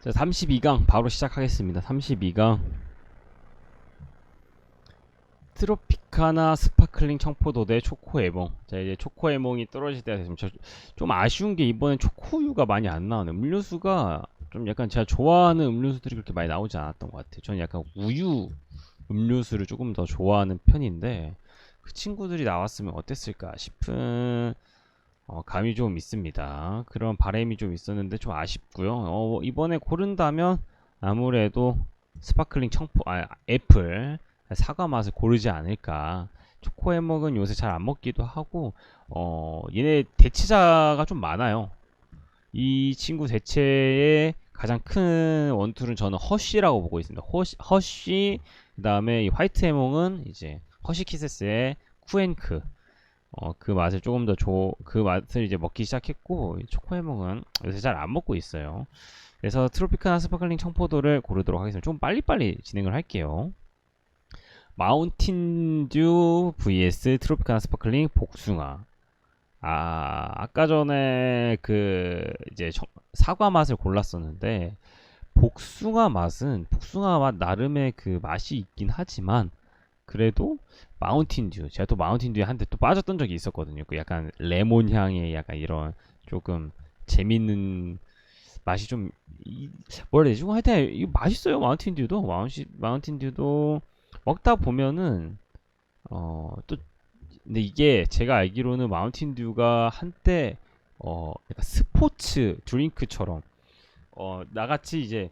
자, 32강 바로 시작하겠습니다. 32강. 트로피카나 스파클링 청포도 대 초코 에몽. 자, 이제 초코 에몽이 떨어질 때가 됐습니다. 저- 좀 아쉬운 게 이번엔 초코우유가 많이 안 나오네. 음료수가 좀 약간 제가 좋아하는 음료수들이 그렇게 많이 나오지 않았던 것 같아요. 저는 약간 우유 음료수를 조금 더 좋아하는 편인데 그 친구들이 나왔으면 어땠을까 싶은 어, 감이 좀 있습니다. 그런 바람이 좀 있었는데 좀 아쉽고요. 어, 이번에 고른다면 아무래도 스파클링 청포, 아, 애플 사과 맛을 고르지 않을까. 초코 해먹은 요새 잘 안 먹기도 하고, 어, 얘네 대치자가 좀 많아요. 이 친구 대체의 가장 큰 원툴은 저는 허쉬라고 보고 있습니다. 허쉬, 허쉬 그다음에 이 화이트 해몽은 이제 허쉬 키세스의 쿠앤크. 어, 그 맛을 조금 더 줘, 그 맛을 이제 먹기 시작했고, 이 초코 해몽은 요새 잘 안 먹고 있어요. 그래서 트로피카나 스파클링 청포도를 고르도록 하겠습니다. 좀 빨리빨리 진행을 할게요. 마운틴듀 vs 트로피카나 스파클링 복숭아. 아, 아까 전에 그 이제 청- 사과 맛을 골랐었는데 복숭아 맛은 복숭아 맛 나름의 그 맛이 있긴 하지만 그래도 마운틴듀 제가 또 마운틴듀에 한테 또 빠졌던 적이 있었거든요. 그 약간 레몬 향의 약간 이런 조금 재밌는 맛이 좀 이, 뭐라 해야 되지? 하여튼 이거 맛있어요. 마운틴듀도 마운시, 마운틴듀도 먹다 보면은 어 또 근데 이게 제가 알기로는 마운틴듀가 한때 어 약간 스포츠 드링크처럼 어 나같이 이제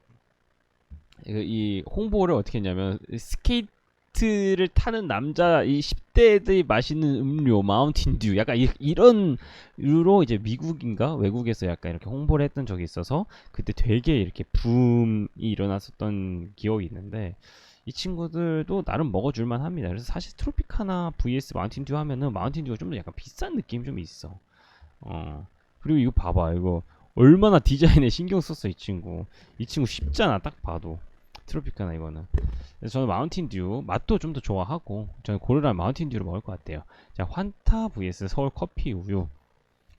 이- 이 홍보를 어떻게 했냐면 스케이트 를 타는 남자 이 10대들이 마시는 음료 마운틴듀 약간 이, 이런 류로 이제 미국인가 외국에서 약간 이렇게 홍보를 했던 적이 있어서 그때 되게 이렇게 붐이 일어났었던 기억이 있는데 이 친구들도 나름 먹어줄만 합니다. 그래서 사실 트로피카나 vs 마운틴듀 하면은 마운틴듀가 좀 더 약간 비싼 느낌이 좀 있어. 어 그리고 이거 봐봐 이거 얼마나 디자인에 신경 썼어 이 친구. 이 친구 쉽잖아 딱 봐도 트로피카나 이거는. 그래서 저는 마운틴 듀 맛도 좀 더 좋아하고 저는 고르라면 마운틴 듀를 먹을 것 같아요. 자 환타 vs 서울 커피 우유.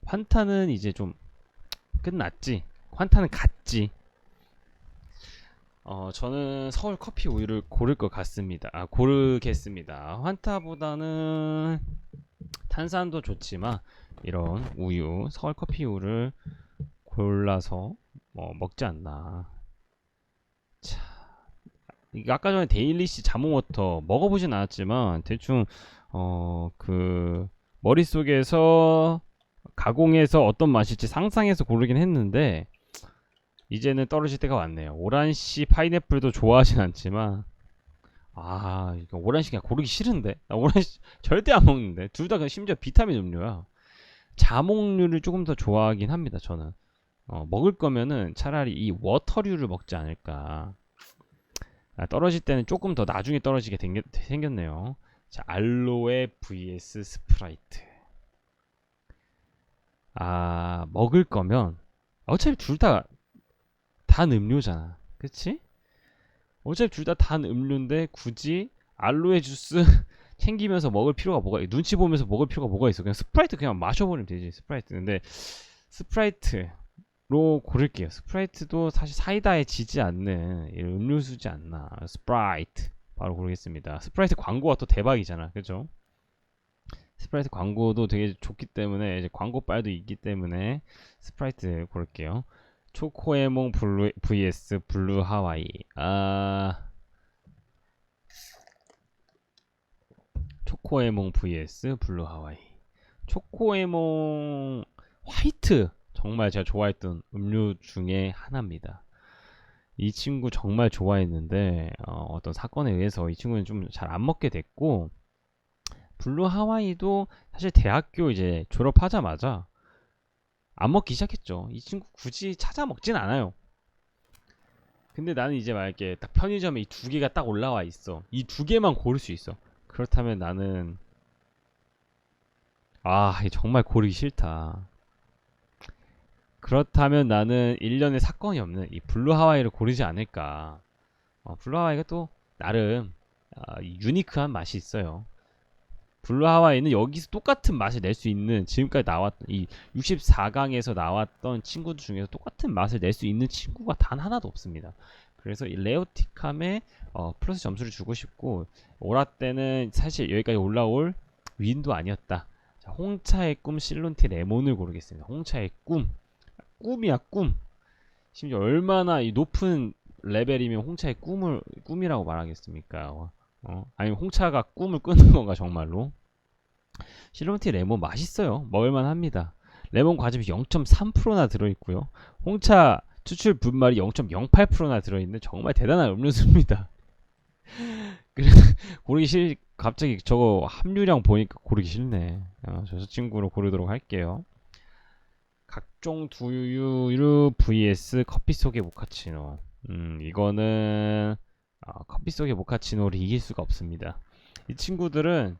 환타는 이제 좀 끝났지. 환타는 갔지. 어, 저는 서울 커피 우유를 고를 것 같습니다. 아, 고르겠습니다. 환타보다는 탄산도 좋지만 이런 우유, 서울 커피 우유를 골라서 뭐 먹지 않나. 자, 이게 아까 전에 데일리시 자몽워터 먹어보진 않았지만 대충 어, 그 머릿속에서 가공해서 어떤 맛일지 상상해서 고르긴 했는데 이제는 떨어질 때가 왔네요. 오란씨 파인애플도 좋아하진 않지만 아 이거 오란씨 그냥 고르기 싫은데 나 오란씨 절대 안 먹는데 둘다 심지어 비타민 음료야. 자몽류를 조금 더 좋아하긴 합니다. 저는 어, 먹을 거면은 차라리 이 워터류를 먹지 않을까. 아, 떨어질 때는 조금 더 나중에 떨어지게 생겼, 생겼네요. 자 알로에 vs 스프라이트. 아 먹을 거면 어차피 둘 다 단 음료잖아. 그치? 어차피 둘 다 단 음료인데 굳이 알로에 주스 챙기면서 먹을 필요가 뭐가 눈치 보면서 먹을 필요가 뭐가 있어. 그냥 스프라이트 그냥 마셔버리면 되지. 스프라이트. 근데 스프라이트 로 고를게요. 스프라이트도 사실 사이다에 지지 않는 음료수지 않나. 스프라이트. 바로 고르겠습니다. 스프라이트 광고가 또 대박이잖아. 그죠? 스프라이트 광고도 되게 좋기 때문에 이제 광고 빨도 있기 때문에 스프라이트 고를게요. 초코에몽 블루 vs 블루 하와이. 아 초코에몽 vs 블루 하와이. 초코에몽 화이트 정말 제가 좋아했던 음료 중에 하나입니다. 이 친구 정말 좋아했는데 어, 떤 사건에 의해서 이 친구는 좀 잘 안 먹게 됐고 블루 하와이도 사실 대학교 이제 졸업하자마자 안 먹기 시작했죠. 이 친구 굳이 찾아 먹진 않아요. 근데 나는 이제 만약에 딱 편의점에 이 두 개가 딱 올라와 있어. 이 두 개만 고를 수 있어. 그렇다면 나는 아, 정말 고르기 싫다. 그렇다면 나는 1년에 사건이 없는 이 블루 하와이를 고르지 않을까. 어, 블루 하와이가 또 나름 아, 유니크한 맛이 있어요. 블루 하와이는 여기서 똑같은 맛을 낼 수 있는 지금까지 나왔던 이 64강에서 나왔던 친구들 중에서 똑같은 맛을 낼 수 있는 친구가 단 하나도 없습니다. 그래서 이 레오티캄에 어, 플러스 점수를 주고 싶고 오라 때는 사실 여기까지 올라올 윈도 아니었다. 자, 홍차의 꿈 실론티 레몬을 고르겠습니다. 홍차의 꿈. 꿈이야 꿈. 심지어 얼마나 이 높은 레벨이면 홍차의 꿈을 꿈이라고 말하겠습니까? 어, 어? 아니면 홍차가 꿈을 꾸는 건가 정말로? 실론티 레몬 맛있어요. 먹을만 합니다. 레몬 과즙이 0.3%나 들어있고요. 홍차 추출 분말이 0.08%나 들어있는 정말 대단한 음료수입니다. 고르기 싫 갑자기 저거 함유량 보니까 고르기 싫네. 어, 저 친구로 고르도록 할게요. 각종 두유류 vs 커피 속의 모카치노. 음, 이거는 아, 커피 속의 모카치노를 이길 수가 없습니다. 이 친구들은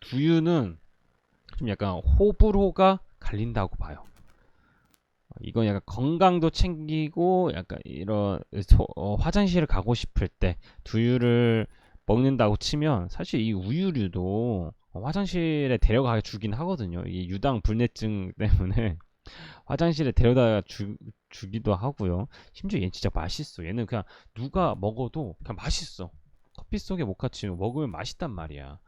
두유는 좀 약간 호불호가 갈린다고 봐요. 어, 이건 약간 건강도 챙기고 약간 이런 소- 어, 화장실을 가고 싶을 때 두유를 먹는다고 치면 사실 이 우유류도 어, 화장실에 데려가 주긴 하거든요. 이 유당 불내증 때문에 화장실에 데려다 주, 주기도 하고요. 심지어 얘는 진짜 맛있어. 얘는 그냥 누가 먹어도 그냥 맛있어. 커피 속에 모카치노 먹으면 맛있단 말이야.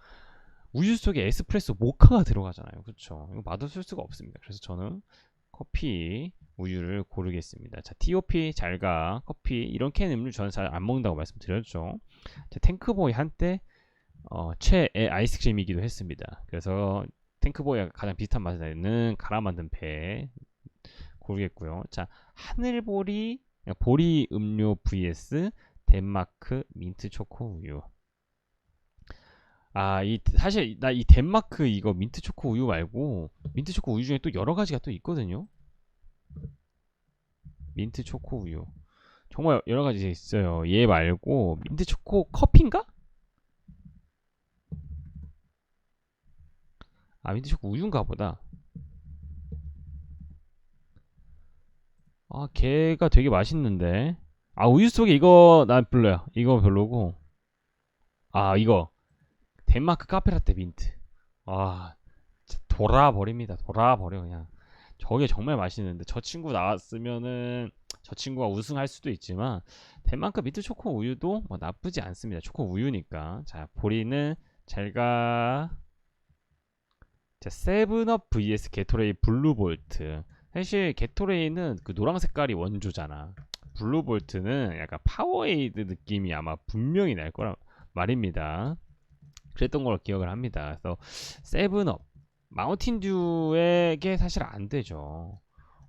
우유 속에 에스프레소 모카가 들어가잖아요. 그쵸? 이거 맛없을 수가 없습니다. 그래서 저는 커피 우유를 고르겠습니다. 자, TOP 잘가 커피 이런 캔 음료 저는 잘 안 먹는다고 말씀드렸죠. 자, 탱크보이 한때 어, 최애 아이스크림이기도 했습니다. 그래서 탱크보이가 가장 비슷한 맛을 내는 갈아 만든 배 고르겠고요. 자, 하늘보리 보리 음료 vs 덴마크 민트 초코 우유. 아, 이 사실 나 이 덴마크 이거 민트 초코 우유 말고 민트 초코 우유 중에 또 여러 가지가 또 있거든요. 민트 초코 우유. 정말 여러 가지 있어요. 얘 말고 민트 초코 커피인가? 아, 민트 초코 우유인가 보다. 아, 걔가 되게 맛있는데. 아, 우유 속에 이거 난 별로야. 이거 별로고. 아, 이거 덴마크 카페라떼 민트. 아, 돌아버립니다. 돌아버려 그냥. 저게 정말 맛있는데 저 친구 나왔으면은 저 친구가 우승할 수도 있지만 덴마크 민트 초코 우유도 뭐 나쁘지 않습니다. 초코 우유니까. 자, 보리는 잘가. 자, 세븐업 vs 게토레이 블루볼트. 사실 게토레이는 그 노랑 색깔이 원조잖아. 블루볼트는 약간 파워에이드 느낌이 아마 분명히 날 거란 말입니다. 그랬던 걸 기억을 합니다. 그래서 세븐업 마운틴 듀에게 사실 안 되죠.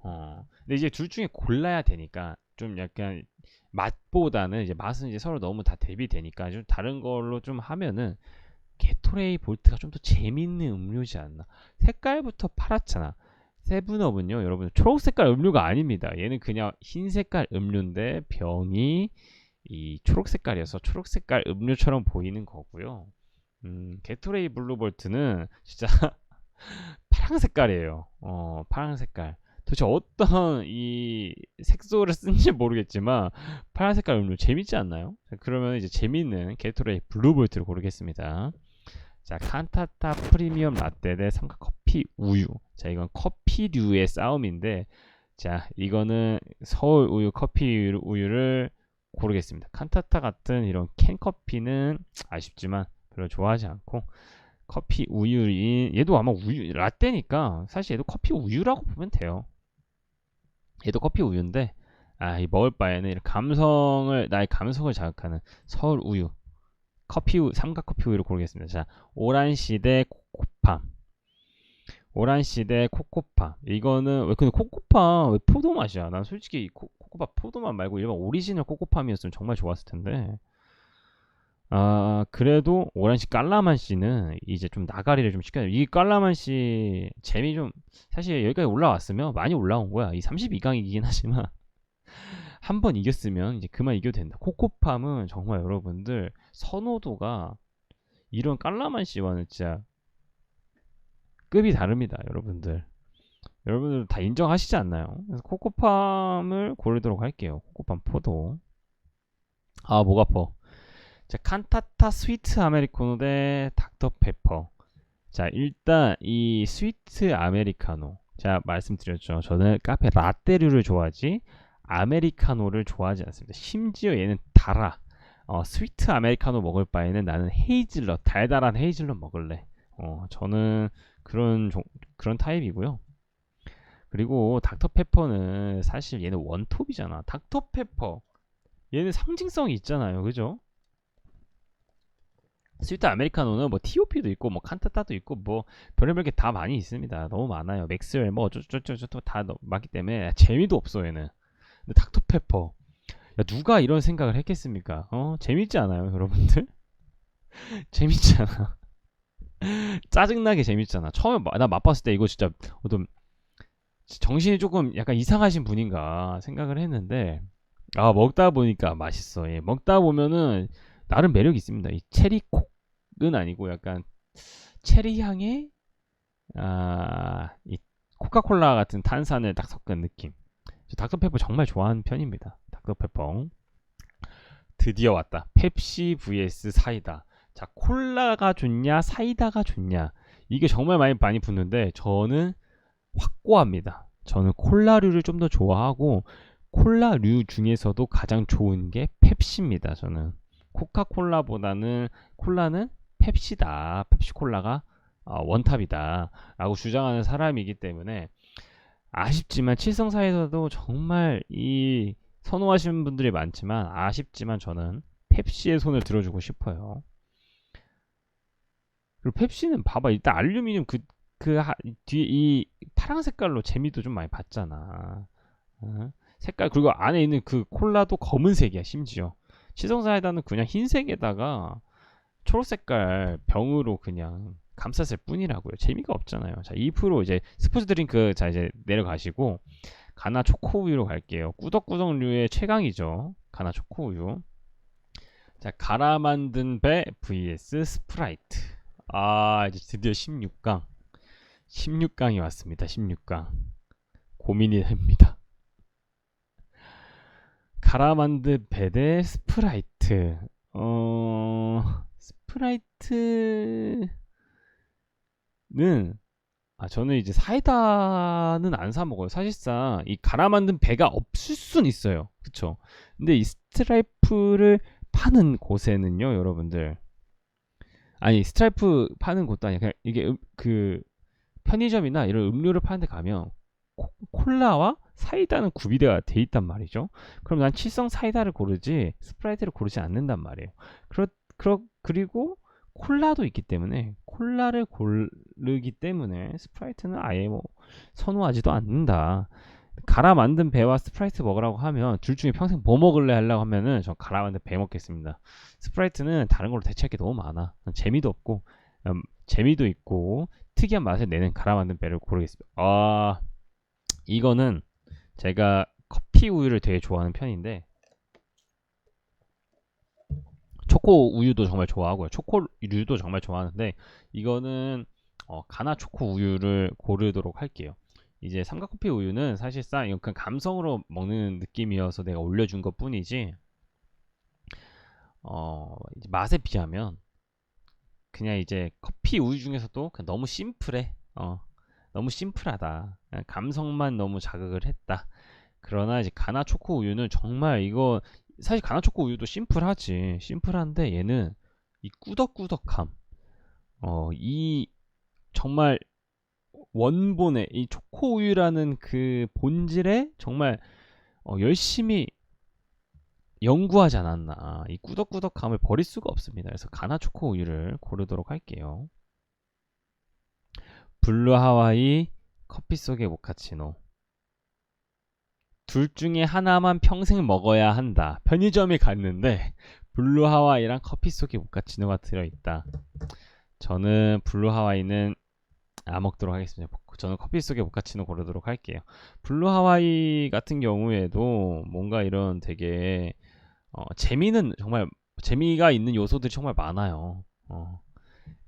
어. 근데 이제 둘 중에 골라야 되니까 좀 약간 맛보다는 이제 맛은 이제 서로 너무 다 대비되니까 좀 다른 걸로 좀 하면은 게토레이 볼트가 좀 더 재밌는 음료지 않나. 색깔부터 파랗잖아. 세븐업은요, 여러분 초록 색깔 음료가 아닙니다. 얘는 그냥 흰 색깔 음료인데 병이 이 초록 색깔이어서 초록 색깔 음료처럼 보이는 거고요. 음, 게토레이 블루볼트는 진짜 파란 색깔이에요. 어, 파란 색깔. 도대체 어떤 이 색소를 쓴지 모르겠지만 파란 색깔 음료 재밌지 않나요? 자, 그러면 이제 재밌는 게토레이 블루볼트를 고르겠습니다. 자, 칸타타 프리미엄 라떼 대 삼각 커피 우유. 자, 이건 커피류의 싸움인데, 자, 이거는 서울 우유 커피 우유를 고르겠습니다. 칸타타 같은 이런 캔 커피는 아쉽지만 별로 좋아하지 않고 커피 우유인 얘도 아마 우유 라떼니까 사실 얘도 커피 우유라고 보면 돼요. 얘도 커피 우유인데 아, 이 먹을 바에는 감성을 나의 감성을 자극하는 서울 우유 커피 우 삼각 커피 우유를 고르겠습니다. 자, 오란 시 대 코코팜. 오란 시 대 코코팜. 이거는 왜 근데 코코팜 왜 포도 맛이야? 난 솔직히 코, 코코팜 포도맛 말고 일반 오리지널 코코팜이었으면 정말 좋았을 텐데. 아, 그래도 오란시 깔라만시는 이제 좀 나가리를 좀 시켜야 돼. 이 깔라만시 재미 좀 사실 여기까지 올라왔으면 많이 올라온 거야. 이 32강이긴 하지만 한 번 이겼으면 이제 그만 이겨도 된다. 코코팜은 정말 여러분들 선호도가 이런 깔라만시와는 진짜 급이 다릅니다, 여러분들. 여러분들 다 인정하시지 않나요? 그래서 코코팜을 고르도록 할게요. 코코팜 포도. 아, 목 아파. 자, 칸타타 스위트 아메리카노 대 닥터 페퍼. 자, 일단 이 스위트 아메리카노. 제가 말씀드렸죠. 저는 카페 라떼류를 좋아하지 아메리카노를 좋아하지 않습니다. 심지어 얘는 달아. 어, 스위트 아메리카노 먹을 바에는 나는 헤이즐넛, 달달한 헤이즐넛 먹을래. 어, 저는 그런 종, 그런 타입이고요. 그리고 닥터페퍼는 사실 얘는 원톱이잖아. 닥터페퍼 얘는 상징성이 있잖아요. 그죠? 스위트 아메리카노는 뭐 TOP도 있고 뭐 칸타타도 있고 뭐 별의별 게 다 많이 있습니다. 너무 많아요. 맥스웰 뭐 어쩌저쩌저 다 많기 때문에 재미도 없어 얘는. 닥터페퍼 야, 누가 이런 생각을 했겠습니까? 어 재밌지 않아요, 여러분들? 재밌잖아. 짜증나게 재밌잖아. 처음에 마- 나 맛봤을 때 이거 진짜 어떤 정신이 조금 약간 이상하신 분인가 생각을 했는데 아 먹다 보니까 맛있어. 예, 먹다 보면은 나름 매력이 있습니다. 이 체리 콕은 아니고 약간 체리 향의 아, 이 코카콜라 같은 탄산을 딱 섞은 느낌. 저 닥터페퍼 정말 좋아하는 편입니다. 닥터페퍼. 드디어 왔다. 펩시 vs 사이다. 자, 콜라가 좋냐, 사이다가 좋냐. 이게 정말 많이 많이 붙는데 저는 확고합니다. 저는 콜라류를 좀 더 좋아하고 콜라류 중에서도 가장 좋은 게 펩시입니다. 저는 코카콜라보다는 콜라는 펩시다. 펩시콜라가 어, 원탑이다라고 주장하는 사람이기 때문에 아쉽지만 칠성사에서도 정말 이 선호하시는 분들이 많지만 아쉽지만 저는 펩시의 손을 들어주고 싶어요. 그리고 펩시는 봐봐 일단 알루미늄 그, 그 하- 뒤에 이 파란 색깔로 재미도 좀 많이 봤잖아. 어? 색깔 그리고 안에 있는 그 콜라도 검은색이야 심지어. 시성사이다는 그냥 흰색에다가 초록색깔 병으로 그냥 감쌌을 뿐이라고요. 재미가 없잖아요. 자, 2% 이제 스포츠 드링크 자 이제 내려가시고 가나 초코 우유로 갈게요. 꾸덕꾸덕류의 최강이죠. 가나 초코 우유. 자, 갈아 만든 배 vs 스프라이트. 아, 이제 드디어 16강. 16강이 왔습니다. 16강. 고민이 됩니다. 갈아 만든 배 대 스프라이트. 어, 스프라이트 는 아 저는 이제 사이다는 안 사 먹어요. 사실상 이 갈아 만든 배가 없을 순 있어요. 그쵸? 근데 이 스트라이프를 파는 곳에는요, 여러분들. 아니 스트라이프 파는 곳도 아니야. 그냥 이게 음- 그 편의점이나 이런 음료를 파는 데 가면 코- 콜라와 사이다는 구비되어 돼 있단 말이죠. 그럼 난 칠성 사이다를 고르지 스프라이트를 고르지 않는단 말이에요. 그렇 그렇 그리고 콜라도 있기 때문에 콜라를 고르기 때문에 스프라이트는 아예 뭐 선호하지도 않는다. 갈아 만든 배와 스프라이트 먹으라고 하면 둘 중에 평생 뭐 먹을래 하려고 하면은 저 갈아 만든 배 먹겠습니다. 스프라이트는 다른 걸로 대체할 게 너무 많아. 재미도 없고 음, 재미도 있고 특이한 맛을 내는 갈아 만든 배를 고르겠습니다. 아 이거는 제가 커피 우유를 되게 좋아하는 편인데 초코 우유도 정말 좋아하고요. 초코류도 정말 좋아하는데 이거는 어, 가나 초코 우유를 고르도록 할게요. 이제 삼각커피 우유는 사실상 이건 그냥 감성으로 먹는 느낌이어서 내가 올려준 것 뿐이지 어, 맛에 비하면 그냥 이제 커피 우유 중에서도 그냥 너무 심플해. 어, 너무 심플하다. 감성만 너무 자극을 했다. 그러나 이제 가나 초코 우유는 정말 이거 사실 가나 초코 우유도 심플하지. 심플한데 얘는 이 꾸덕꾸덕함. 어, 이 정말 원본의 이 초코 우유라는 그 본질에 정말 어, 열심히 연구하지 않았나. 이 꾸덕꾸덕함을 버릴 수가 없습니다. 그래서 가나 초코 우유를 고르도록 할게요. 블루 하와이 커피 속의 모카치노. 둘 중에 하나만 평생 먹어야 한다. 편의점에 갔는데 블루 하와이랑 커피 속의 모카치노가 들어있다. 저는 블루 하와이는 안 먹도록 하겠습니다. 저는 커피 속의 모카치노 고르도록 할게요. 블루 하와이 같은 경우에도 뭔가 이런 되게 어, 재미는 정말 재미가 있는 요소들이 정말 많아요. 어.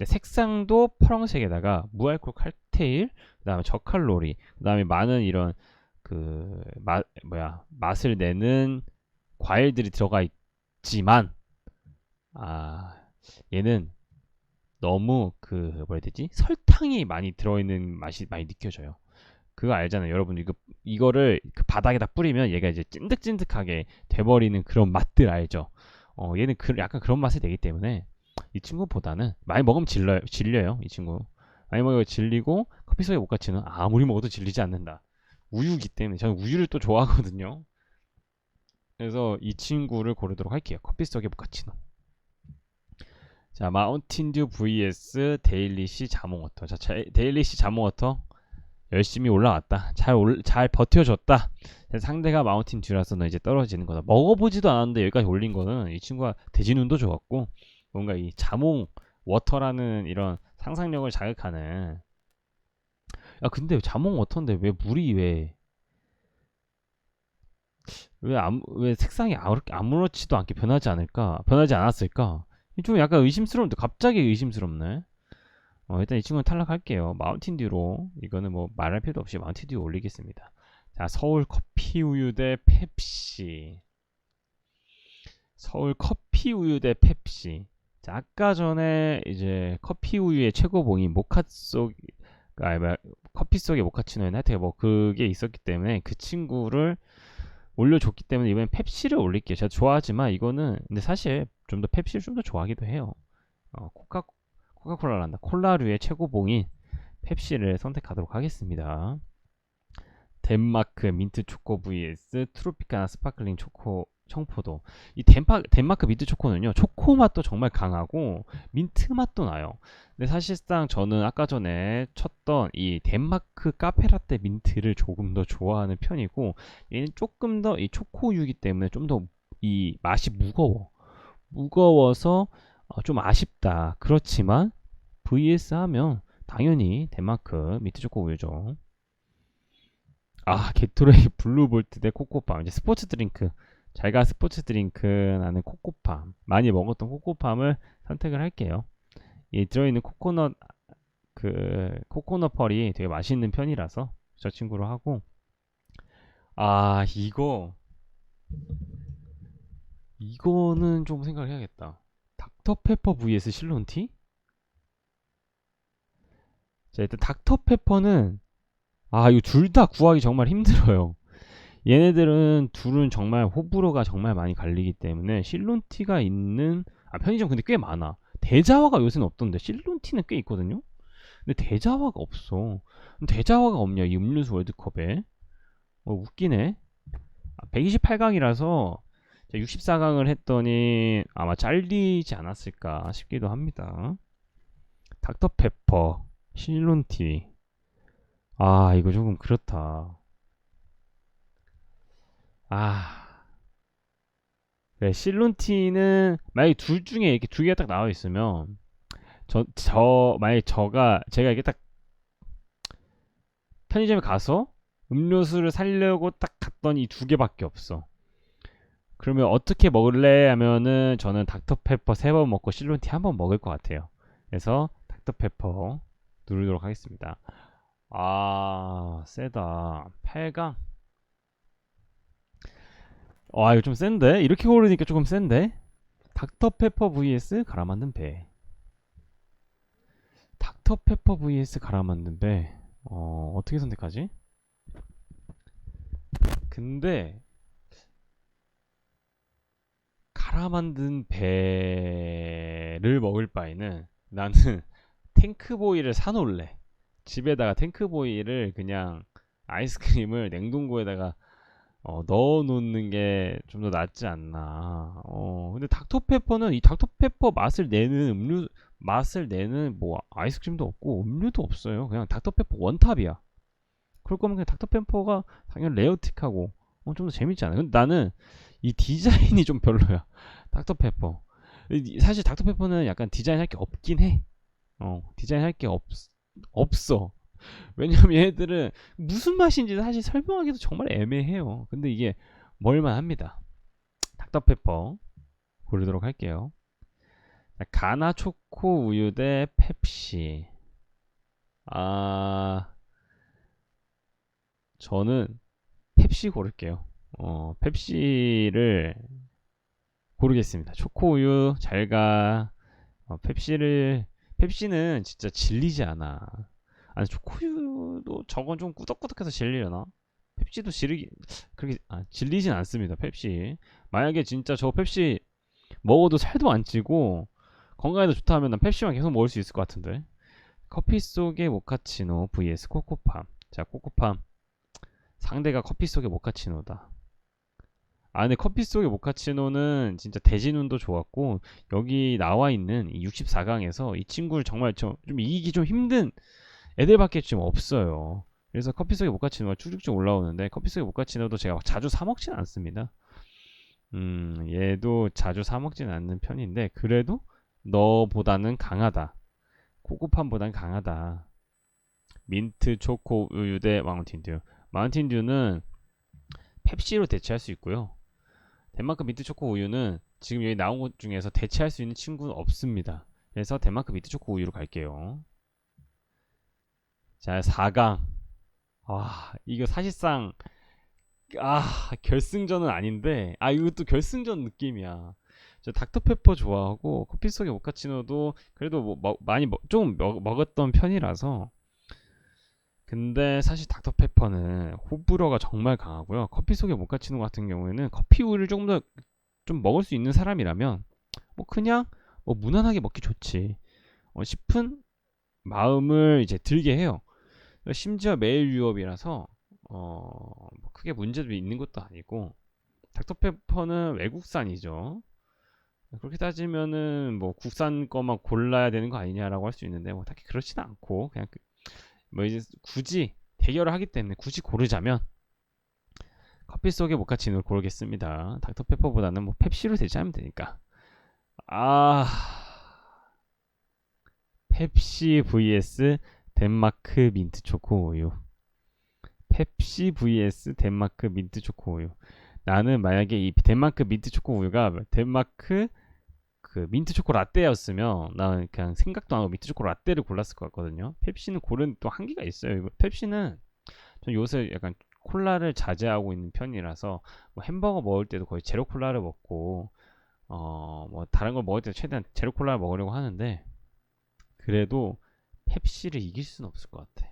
색상도 파란색에다가 무알콜 칵테일, 그다음에 저칼로리, 그다음에 많은 이런 그 마, 뭐야 맛을 내는 과일들이 들어가 있지만 아, 얘는 너무 그 뭐라 해야 되지? 설탕이 많이 들어있는 맛이 많이 느껴져요. 그거 알잖아요. 여러분 이거 이거를 그 바닥에다 뿌리면 얘가 이제 찐득찐득하게 돼버리는 그런 맛들 알죠? 어, 얘는 그 약간 그런 맛이 되기 때문에 이 친구보다는 많이 먹으면 질려요. 질려요. 이 친구. 많이 먹으면 질리고 커피 속에 모카치는 아무리 먹어도 질리지 않는다. 우유기 때문에 저는 우유를 또 좋아하거든요. 그래서 이 친구를 고르도록 할게요. 커피 속의 모카치노. 자, 마운틴듀 vs 데일리시 자몽워터. 자, 자, 데일리시 자몽워터 열심히 올라왔다. 잘, 올, 잘 버텨줬다. 상대가 마운틴듀라서 너 이제 떨어지는 거다. 먹어보지도 않았는데 여기까지 올린 거는 이 친구가 대진운도 좋았고 뭔가 이 자몽 워터라는 이런 상상력을 자극하는 야 근데 자몽 워터인데 왜 물이 왜 왜, 아무, 왜 색상이 아무렇- 아무렇지도 않게 변하지 않을까? 변하지 않았을까? 좀 약간 의심스러운데 갑자기 의심스럽네. 어, 일단 이 친구는 탈락할게요. 마운틴듀로 이거는 뭐 말할 필요도 없이 마운틴듀 올리겠습니다. 자, 서울 커피 우유 대 펩시. 서울 커피 우유 대 펩시. 자, 아까 전에 이제 커피 우유의 최고봉인 모카 속, 아, 뭐야, 커피 속의 모카치노였나? 하여튼 뭐 그게 있었기 때문에 그 친구를 올려줬기 때문에 이번엔 펩시를 올릴게요. 제가 좋아하지만 이거는 근데 사실 좀 더 펩시를 좀 더 좋아하기도 해요. 어, 코카 코카콜라란다. 콜라류의 최고봉인 펩시를 선택하도록 하겠습니다. 덴마크 민트 초코 vs 트로피카나 스파클링 초코 청포도. 이 덴파, 덴마크 민트 초코는요. 초코 맛도 정말 강하고 민트 맛도 나요. 근데 사실상 저는 아까 전에 쳤던 이 덴마크 카페라떼 민트를 조금 더 좋아하는 편이고 얘는 조금 더 이 초코우유기 때문에 좀 더 이 맛이 무거워. 무거워서 어, 좀 아쉽다. 그렇지만 vs 하면 당연히 덴마크 민트 초코 우유죠. 아 게토레이 블루볼트 대 코코팜 이제 스포츠 드링크 잘가 스포츠 드링크 나는 코코팜 많이 먹었던 코코팜을 선택을 할게요. 이 들어있는 코코넛 그 코코넛 펄이 되게 맛있는 편이라서 저 친구로 하고 아 이거 이거는 좀 생각을 해야겠다. 닥터페퍼 vs 실론티? 자 일단 닥터페퍼는 아 이거 둘 다 구하기 정말 힘들어요. 얘네들은 둘은 정말 호불호가 정말 많이 갈리기 때문에 실론티가 있는 아 편의점 근데 꽤 많아. 대자화가 요새는 없던데 실론티는 꽤 있거든요. 근데 대자화가 없어. 대자화가 없냐 이 음료수 월드컵에? 어 웃기네. 아, 128강이라서 64강을 했더니 아마 잘리지 않았을까 싶기도 합니다. 닥터페퍼, 실론티. 아 이거 조금 그렇다. 아, 네, 실론티는 만약에 둘 중에 이렇게 두 개가 딱 나와 있으면 저, 저 만약에 저가 제가 이렇게 딱 편의점에 가서 음료수를 사려고 딱 갔더니 이두 개밖에 없어. 그러면 어떻게 먹을래 하면은 저는 닥터페퍼 세 번 먹고 실론티 한 번 먹을 것 같아요. 그래서 닥터페퍼 누르도록 하겠습니다. 아, 세다. 8강. 와 이거 좀 센데? 이렇게 고르니까 조금 센데? 닥터페퍼 vs 갈아 만든 배 닥터페퍼 vs 갈아 만든 배 어, 어떻게 선택하지? 근데 갈아 만든 배를 먹을 바에는 나는 탱크보이를 사놓을래 집에다가 탱크보이를 그냥 아이스크림을 냉동고에다가 어, 넣어 놓는 게 좀 더 낫지 않나. 어, 근데 닥터페퍼는 이 닥터페퍼 맛을 내는 음료 맛을 내는 뭐 아이스크림도 없고 음료도 없어요. 그냥 닥터페퍼 원탑이야. 그럴 거면 그냥 닥터페퍼가 당연히 레어틱하고 어, 좀 더 재밌지 않아. 근데 나는 이 디자인이 좀 별로야. 닥터페퍼. 이- 사실 닥터페퍼는 약간 디자인 할 게 없긴 해. 어, 디자인 할 게 없, 없어. 왜냐면 얘네들은 무슨 맛인지 사실 설명하기도 정말 애매해요. 근데 이게 먹을만 합니다. 닥터페퍼 고르도록 할게요. 자, 가나 초코 우유 대 펩시. 아, 저는 펩시 고를게요. 어, 펩시를 고르겠습니다. 초코 우유 잘가. 어, 펩시를 펩시는 진짜 질리지 않아. 아니 초코우유도 저건 좀 꾸덕꾸덕해서 질리려나? 펩시도 질리기 그렇게 아, 질리진 않습니다. 펩시. 만약에 진짜 저 펩시 먹어도 살도 안 찌고 건강에도 좋다 하면 난 펩시만 계속 먹을 수 있을 것 같은데. 커피 속의 모카치노 vs 코코팜. 자, 코코팜. 상대가 커피 속의 모카치노다. 아, 근데 커피 속의 모카치노는 진짜 대진운도 좋았고, 여기 나와 있는 64강에서 이 친구를 정말 좀, 좀 이기기 좀 힘든 애들밖에 좀 없어요. 그래서 커피 속의 모카치노가 쭉쭉쭉 올라오는데, 커피 속의 모카치노도 제가 막 자주 사 먹진 않습니다. 음, 얘도 자주 사 먹진 않는 편인데, 그래도 너보다는 강하다. 코코팜보단 강하다. 민트 초코 우유 대 마운틴듀. 마운틴듀는 펩시로 대체할 수 있고요. 덴마크 민트 초코 우유는 지금 여기 나온 것 중에서 대체할 수 있는 친구는 없습니다. 그래서 덴마크 민트 초코 우유로 갈게요. 자, 4강. 아, 이거 사실상 아, 결승전은 아닌데 아, 이것도 결승전 느낌이야. 저 닥터페퍼 좋아하고 커피 속의 모카치노도 그래도 뭐 먹- 많이 먹, 좀 먹, 먹었던 편이라서 근데 사실 닥터페퍼는 호불호가 정말 강하고요. 커피 속의 모카치노 같은 경우에는 커피 우유를 조금 더 좀 먹을 수 있는 사람이라면 뭐 그냥 뭐 무난하게 먹기 좋지 어, 싶은 마음을 이제 들게 해요. 심지어 매일 유업이라서 어, 뭐 크게 문제도 있는 것도 아니고 닥터페퍼는 외국산이죠. 그렇게 따지면은 뭐 국산 거만 골라야 되는 거 아니냐라고 할 수 있는데 뭐 딱히 그렇지는 않고 그냥 그, 뭐 이제 굳이 대결을 하기 때문에 굳이 고르자면 커피 속의 모카치노를 고르겠습니다. 닥터페퍼보다는 뭐 펩시로 대체하면 되니까. 아 펩시 vs 덴마크 민트 초코 우유. 펩시 vs 덴마크 민트 초코 우유. 나는 만약에 이 덴마크 민트 초코 우유가 덴마크 그 민트 초코 라떼였으면 나는 그냥 생각도 안 하고 민트 초코 라떼를 골랐을 것 같거든요. 펩시는 고른 또 한계가 있어요. 이거 펩시는 전 요새 약간 콜라를 자제하고 있는 편이라서 뭐 햄버거 먹을 때도 거의 제로 콜라를 먹고 어 뭐 다른 걸 먹을 때 최대한 제로 콜라를 먹으려고 하는데 그래도 펩시를 이길 수는 없을 것 같아.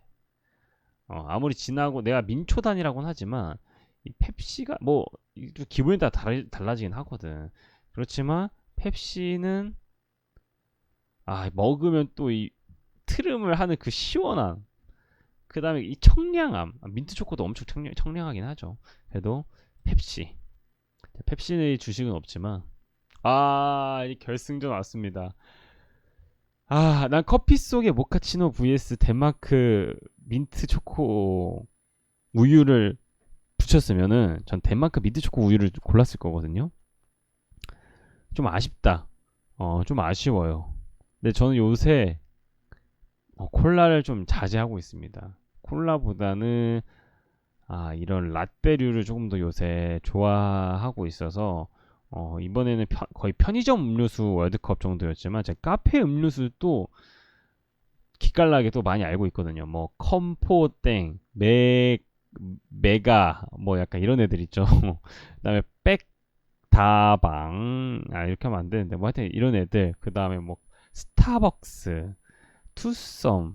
어 아무리 진하고 내가 민초단이라고는 하지만 이 펩시가 뭐 기분에 따라 달, 달라 지긴 하거든. 그렇지만 펩시는 아 먹으면 또 이 트름을 하는 그 시원함 그 다음에 이 청량함 아, 민트 초코도 엄청 청량, 청량하긴 하죠 그래도 펩시 펩시의 주식은 없지만 아이 결승전 왔습니다 아 난 커피 속의 모카치노 vs 덴마크 민트 초코 우유를 붙였으면은 전 덴마크 민트 초코 우유를 골랐을 거거든요. 좀 아쉽다. 어 좀 아쉬워요. 근데 저는 요새 어, 콜라를 좀 자제하고 있습니다. 콜라보다는 아, 이런 라떼류를 조금 더 요새 좋아하고 있어서 어, 이번에는 편- 거의 편의점 음료수 월드컵 정도였지만 제가 카페 음료수도 기깔나게 또 많이 알고 있거든요. 뭐 컴포땡, 메 메가 뭐 약간 이런 애들 있죠. 그다음에 백다방 아 이렇게 하면 안 되는데 뭐 하여튼 이런 애들 그다음에 뭐 스타벅스 투썸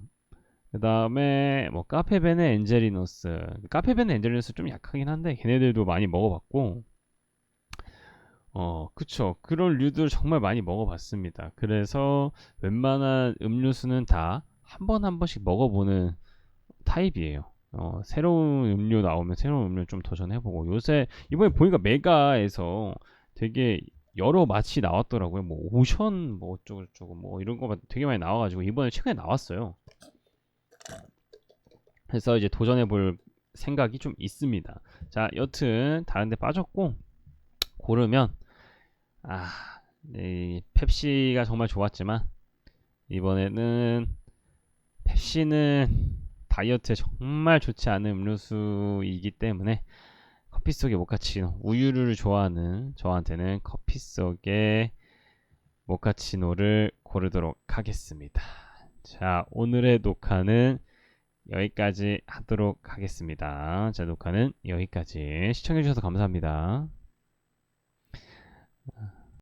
그 다음에 뭐 카페벤의 엔젤리노스 카페벤의 엔젤리노스 좀 약하긴 한데 걔네들도 많이 먹어봤고 어 그쵸 그런 류들 정말 많이 먹어봤습니다 그래서 웬만한 음료수는 다 한 번 한 번씩 먹어보는 타입이에요 어 새로운 음료 나오면 새로운 음료 좀 도전해보고 요새 이번에 보니까 메가에서 되게 여러 맛이 나왔더라고요. 뭐 오션 뭐 어쩌고 저쩌고 뭐 이런 거 되게 많이 나와가지고 이번에 최근에 나왔어요. 그래서 이제 도전해 볼 생각이 좀 있습니다. 자, 여튼 다른 데 빠졌고 고르면 아, 이 펩시가 정말 좋았지만 이번에는 펩시는 다이어트에 정말 좋지 않은 음료수이기 때문에 커피 속의 모카치노 우유를 좋아하는 저한테는 커피 속의 모카치노를 고르도록 하겠습니다. 자, 오늘의 녹화는 여기까지 하도록 하겠습니다. 자, 녹화는 여기까지 시청해주셔서 감사합니다.